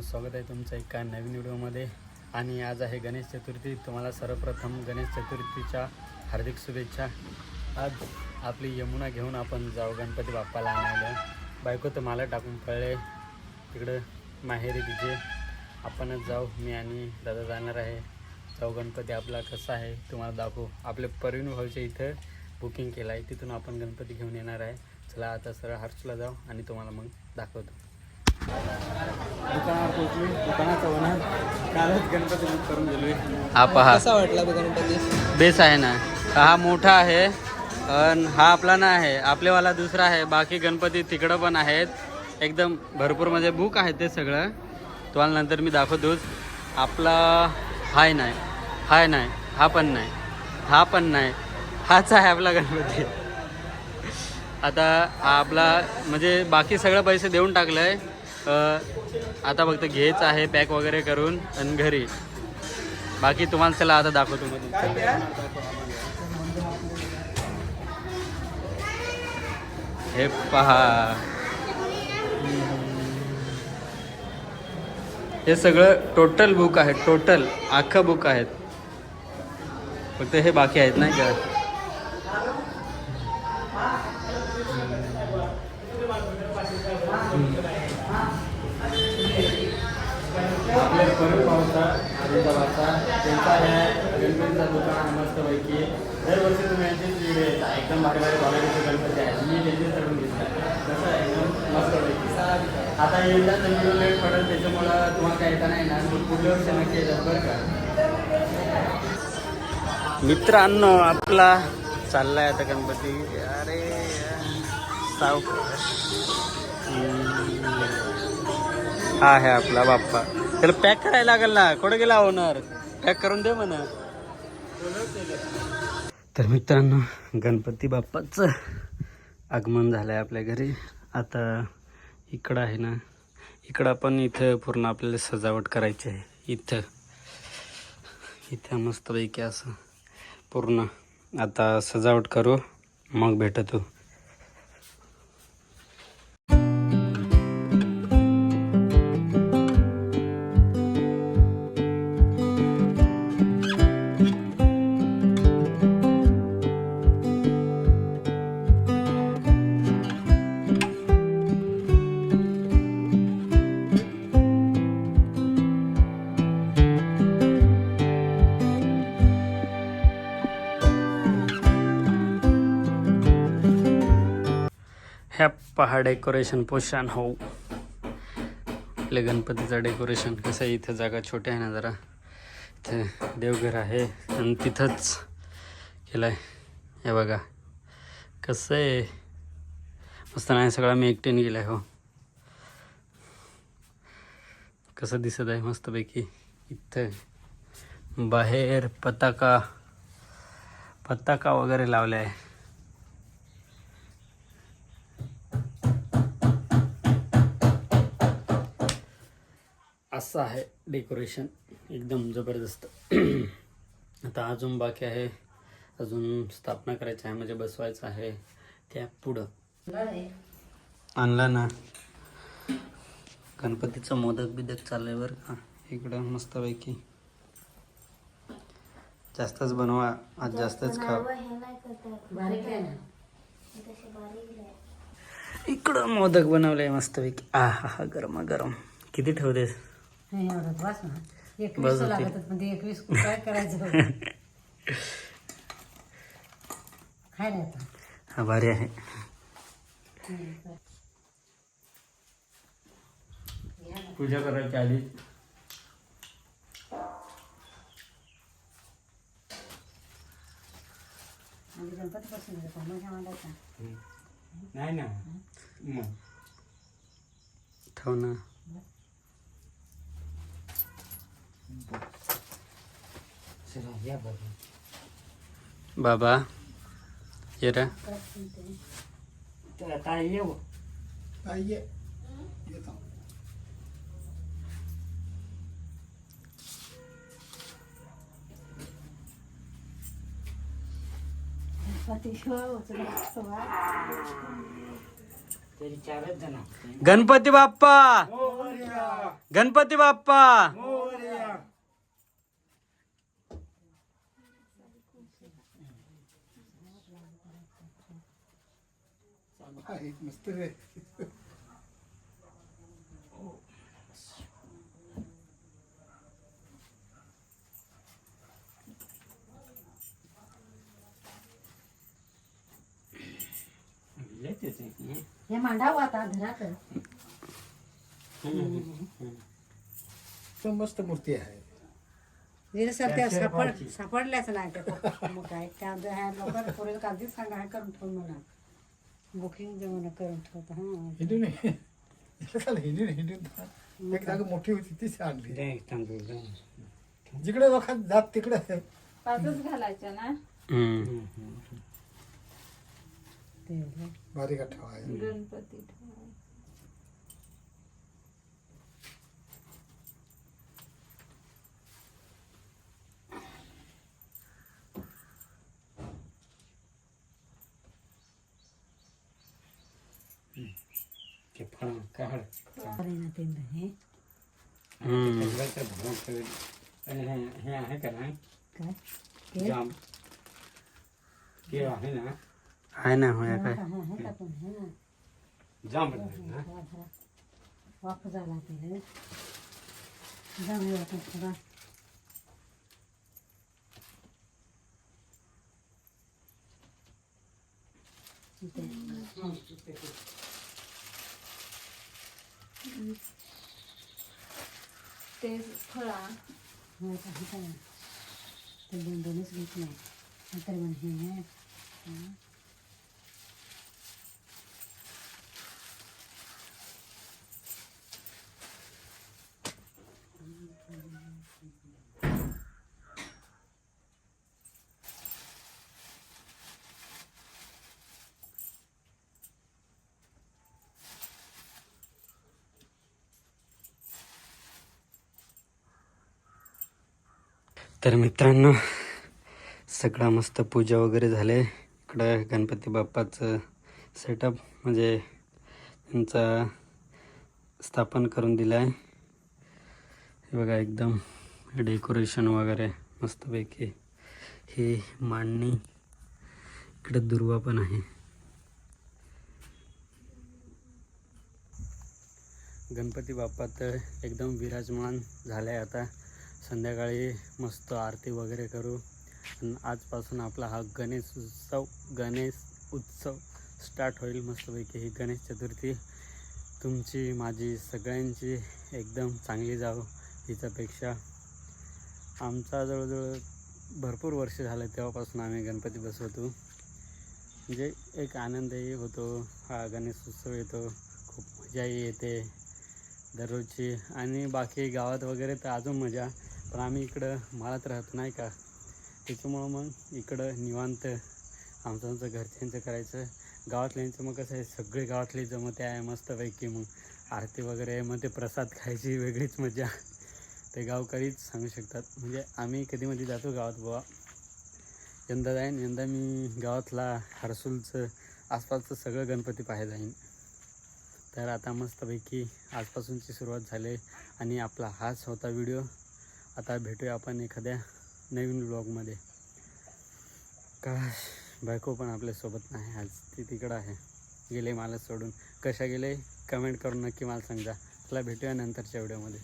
मित्रांनो स्वागत आहे तुमचं एका नवीन व्हिडिओमध्ये. आणि आज आहे गणेश चतुर्थी. तुम्हाला सर्वप्रथम गणेश चतुर्थीच्या हार्दिक शुभेच्छा. आज आपली यमुना घेऊन आपण जाऊ गणपती बाप्पाला आणायला. बायको तर मला टाकून पळले. तिकडं माहेरी तिचे आपणच जाऊ. मी आणि दादा जाणार आहे. जाऊ गणपती. आपला कसा आहे तुम्हाला दाखवू. आपले परवीन भाऊच्या इथं बुकिंग केलं आहे. तिथून आपण गणपती घेऊन येणार आहे. चला आता सरळ हर्षला जाऊ आणि तुम्हाला मग दाखवतो. दुकानावर पोहोचलोय. दुकानाचा ओनर कालच गणपती बुक करून गेलोय हा पहा. कसा वाटला बघ गणपती? बेस आहे ना. हा मोठा आहे अन हा आपला ना आहे. आपलेवाला दुसरा आहे. बाकी गणपती तिकडं पण आहेत. एकदम भरपूर म्हणजे बुक आहे ते सगळं. तुम्हाला नंतर मी दाखवतोच. आपला हाय नाही. हाय नाही. हा पण नाही. हा पण नाही. हाच आहे आपला गणपती. आता हा आपला म्हणजे बाकी सगळं पैसे देऊन टाकलं आहे आता फक्त घ्यायचं आहे पॅक वगैरे करून आणि घरी. बाकी तुम्हाला चला आता दाखवतो हे पहा. हे सगळं टोटल बुक आहे टोटल अख्खं बुक आहेत. फक्त हे बाकी आहेत नाही का? पावसा त्यांचा आहे गणपतीचा दुकान आहे मस्तपैकी दरवर्षी तुम्ही यांचीच व्हिडिओ येतात एकदम भारी भारी क्वालिटीचे गणपती आहेत मी त्यांचे करून घेतला तसं आहे एकदम मस्तपैकी आता येऊन तर व्हिडिओ लेट पडेल त्याच्यामुळं तुम्हाला काय येता नाही ना? पुढल्या वर्षी नक्की येतात बरं का? मित्रांनो आपला चाललाय आता गणपती. अरे सावकाश. हा आहे आपला बाप्पा. त्याला पॅक करायला लागेल ना. कुठे गेला ओनर पॅक करून दे म्हणा. तर मित्रांनो गणपती बाप्पाचं आगमन झालं आहे आपल्या घरी. आता इकडं आहे ना इकडं पण इथं पूर्ण आपल्याला सजावट करायची आहे. इथं. इथं मस्तपैकी असं पूर्ण. आता सजावट करू मग भेटतो. ह्या पहा डेकोरेशन पोषण हो. आपल्या गणपतीचं डेकोरेशन कसं आहे? इथं जागा छोट्या आहे ना जरा. इथे देवघर आहे आणि तिथंच केलं आहे हे बघा. कसं आहे? मस्त नाही सगळा मी एकटेन गेला आहे हो. कसं दिसत आहे? मस्तपैकी. इथं बाहेर पताका पताका वगैरे लावल्या आहे. असं आहे डेकोरेशन. एकदम जबरदस्त. आता अजून बाकी आहे. अजून स्थापना करायची आहे म्हणजे बसवायचं आहे. त्या पुढं. आणला ना. गणपतीचं मोदक बिदक चाललंय बरं का. इकडं मस्तपैकी. जास्तच बनवा. आज जास्तच खा. इकडं मोदक बनवलंय मस्तपैकी. आ हा हा गरम गरम किती ठेवतेस? नाही ना. एकवीस होते. लागतात पण ते एकवीस काय करायचं? खायला हा भारी आहे. पूजा करायच्या आधी. आणि गणपती बसून नाही ना. ठेव ना. बाबा ये रे काय येऊ गणपती बाप्पा! गणपती बाप्पा! मस्त रे. हे मांडावं आता घरात. तो मस्त मूर्ती आहे. सापड सापडल्याच नाही ते मग काय? त्या ह्या कागदीच सांगा हे करून ठेव म्हणा. बुकिंग जमून करून ठेवतो हां. हिंदून हिंदून हिंदून एक जागा मोठी होती तीच आणली. जिकडे लोकांना जात तिकडे. पाचच घालायच्या ना? हम्म. ते बारीक ठेवा आहे गणपती ठेवायला. अरे ना ते हे हम्म. काय हे आहे ना होय काय हा, हा, हे टाकून हे ना धरा, धरा. वाफ झाला ते जाऊया आपण थोडा इथे. ते फळा हो का, हो, हे काय? ते दोन दोनच घेत नाही नंतर म्हणजे तर मित्रांनो सगळा मस्त पूजा वगैरे झाले. इकडं गणपती बाप्पाचं सेटअप म्हणजे त्यांचा स्थापन करून दिलं आहे बघा एकदम डेकोरेशन वगैरे मस्तपैकी. ही मांडणी. इकडं दुर्वा पण आहे. गणपती बाप्पा तर एकदम विराजमान झाले आता. संध्याकाळी मस्त आरती वगैरे करू. आणि आजपासून आपला हा गणेश उत्सव गणेश उत्सव स्टार्ट होईल मस्तपैकी ही गणेश चतुर्थी. तुमची माझी सगळ्यांची एकदम चांगली जावं हिच्यापेक्षा. आमचा जवळजवळ भरपूर वर्ष झालं तेव्हापासून आम्ही गणपती बसवतो. म्हणजे एक आनंदही होतो हा गणेश उत्सव येतो खूप मजाही येते दररोजची. आणि बाकी गावात वगैरे तर अजून मजा. पण आम्ही इकडं माळात राहतो नाही का? त्याच्यामुळं मग इकडं निवांत आमचं आमचं घरच्यांचं करायचं. गावातल्यांचं मग कसं आहे सगळे गावातले जमते आहे मस्तपैकी मग. आरती वगैरे मग ते प्रसाद खायची वेगळीच मजा. ते गावकरीच सांगू शकतात. म्हणजे आम्ही कधी मध्ये जातो गावात बुवा. यंदा जाईन यंदा मी गावातला हरसूलचं आसपासचं सगळं गणपती पाहायला जाईन. तर आता मस्तपैकी आजपासूनची सुरुवात झाली आणि आपला हाच होता व्हिडिओ. आता भेटूया आपण एखाद्या नवीन ब्लॉगमध्ये काश बायको पण आपल्यासोबत नाही. आज ती तिकडं आहे. गेले मला सोडून. कशा गेले? कमेंट करून नक्की मला सांगा चला भेटूया नंतरच्या व्हिडिओमध्ये